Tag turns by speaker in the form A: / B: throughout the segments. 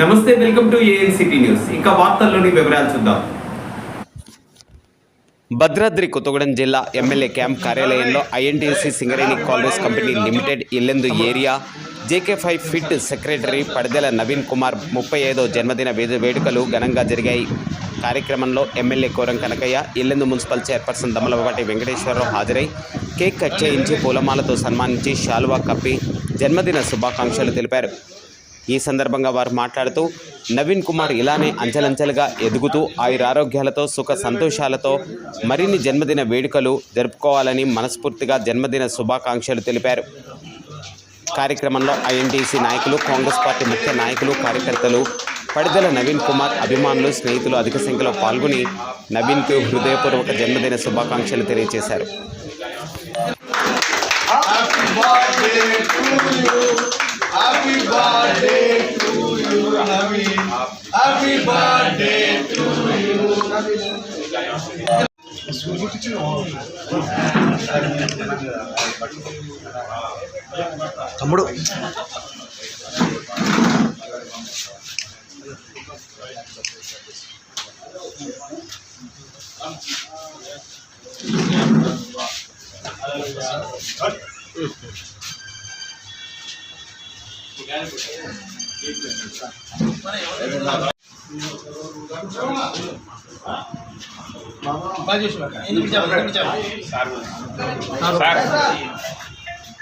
A: నమస్తే welcome to ANCT news. ఇక వార్తల్లోని వివరాలు చూద్దాం. భద్రాద్రి కొత్తగూడెం జిల్లా ఎమ్మెల్యే క్యాంప్ కార్యాలయంలో INTC Singareni college company limited Yellandu area JK five pit secretary Padadela Naveen Kumar ముప్పై ఐదో జన్మదిన వేడుకలు ఘనంగా జరిగాయి. కార్యక్రమంలో MLA Koram Kanakaiah Yellandu municipal chairperson Damalapati Venkateswara Rao హాజరై కేక్ కట్ చేయించి పూలమాలతో సన్మానించి శాలువా కప్పి జన్మదిన శుభాకాంక్షలు తెలిపారు. ఈ సందర్భంగా వారు మాట్లాడుతూ నవీన్ కుమార్ ఇలానే అంచెలంచెలుగా ఎదుగుతూ ఆయురారోగ్యాలతో సుఖ సంతోషాలతో మరిన్ని జన్మదిన వేడుకలు జరుపుకోవాలని మనస్ఫూర్తిగా జన్మదిన శుభాకాంక్షలు తెలిపారు. కార్యక్రమంలో ఐఎన్టీసీ నాయకులు కాంగ్రెస్ పార్టీ ముఖ్య నాయకులు కార్యకర్తలు పడిదల నవీన్ కుమార్ అభిమానులు స్నేహితులు అధిక సంఖ్యలో పాల్గొని నవీన్కు హృదయపూర్వక జన్మదిన శుభాకాంక్షలు తెలియజేశారు
B: Happy బాగా చూసి
C: ఎన్ని sir sir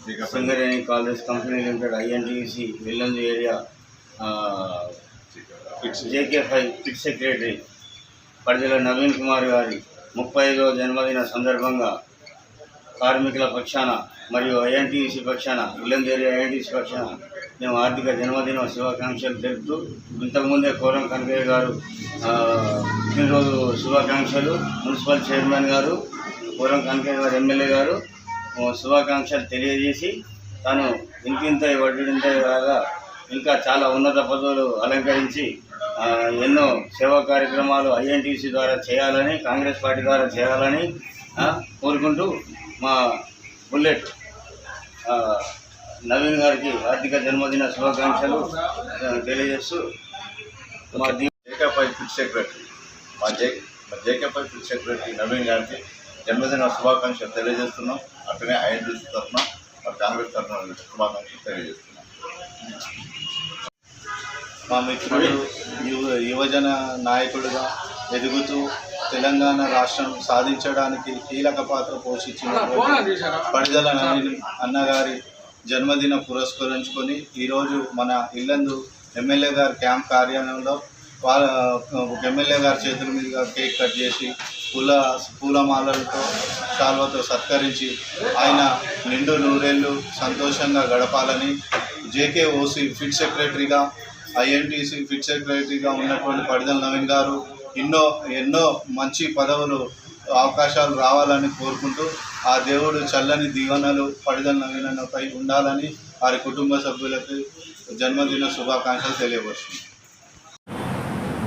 C: Singareni college company limited INTC Yellandu area JK five pit secretary పరిధిలో నవీన్ కుమార్ గారి ముప్పై ఐదో జన్మదిన సందర్భంగా కార్మికుల పక్షాన మరియు ఐఎన్టీసీ పక్షాన ఇల్లందు ఏరియా ఐఎన్టీసీ పక్షాన మేము ఆర్థిక జన్మదిన శుభాకాంక్షలు తెలుపుతూ ఇంతకుముందే కోరం కనకయ్య గారు పుట్టినరోజు శుభాకాంక్షలు. మున్సిపల్ చైర్మన్ గారు పూర్వం కనకయ్య గారు ఎమ్మెల్యే గారు శుభాకాంక్షలు తెలియజేసి తాను ఇంకింత వడ్డింత కాగా ఇంకా చాలా ఉన్నత పదవులు అలంకరించి ఎన్నో సేవా కార్యక్రమాలు ఐఎన్టీసీ ద్వారా చేయాలని కాంగ్రెస్ పార్టీ ద్వారా చేయాలని కోరుకుంటూ మా బుల్లెట్ నవీన్ గారికి ఆర్థిక జన్మదిన శుభాకాంక్షలు తెలియజేస్తూ మా దీ
D: జేకేపై ఫుడ్ సెక్రటరీ మా జే మా జేకేపై ఫుడ్ సెక్రటరీ నవీన్ గారికి జన్మదిన శుభాకాంక్షలు తెలియజేస్తున్నాం. అట్లనే ఐఎన్టీసీ తరఫున మరి కాంగ్రెస్ తరఫున శుభాకాంక్షలు తెలియజేస్తున్నాం.
E: మా మిత్రుడు యువ యువజన నాయకుడిగా ఎదుగుతూ తెలంగాణ రాష్ట్రం సాధించడానికి కీలక పాత్ర పోషించిన పడిదల నవీన్ అన్నగారి జన్మదిన పురస్కరించుకొని ఈరోజు మన ఇల్లందు ఎమ్మెల్యే గారి క్యాంప్ కార్యాలయంలో వాళ్ళ ఎమ్మెల్యే గారి చేతుల మీదుగా కేక్ కట్ చేసి పూల పూలమాలలతో శాల్వతో సత్కరించి ఆయన నిండు నూరేళ్ళు సంతోషంగా గడపాలని జేకే ఓసీ ఫిట్ సెక్రటరీగా ఐఎన్టీసీ ఫిట్ సెక్రటరీగా ఉన్నటువంటి పడిదల నవీన్ గారు ఎన్నో ఎన్నో మంచి పదవులు అవకాశాలు రావాలని కోరుకుంటూ ఆ దేవుడు చల్లని దీవెనలు పడిదల నవీనపై ఉండాలని వారి కుటుంబ సభ్యులకు జన్మదిన శుభాకాంక్షలు తెలియవచ్చు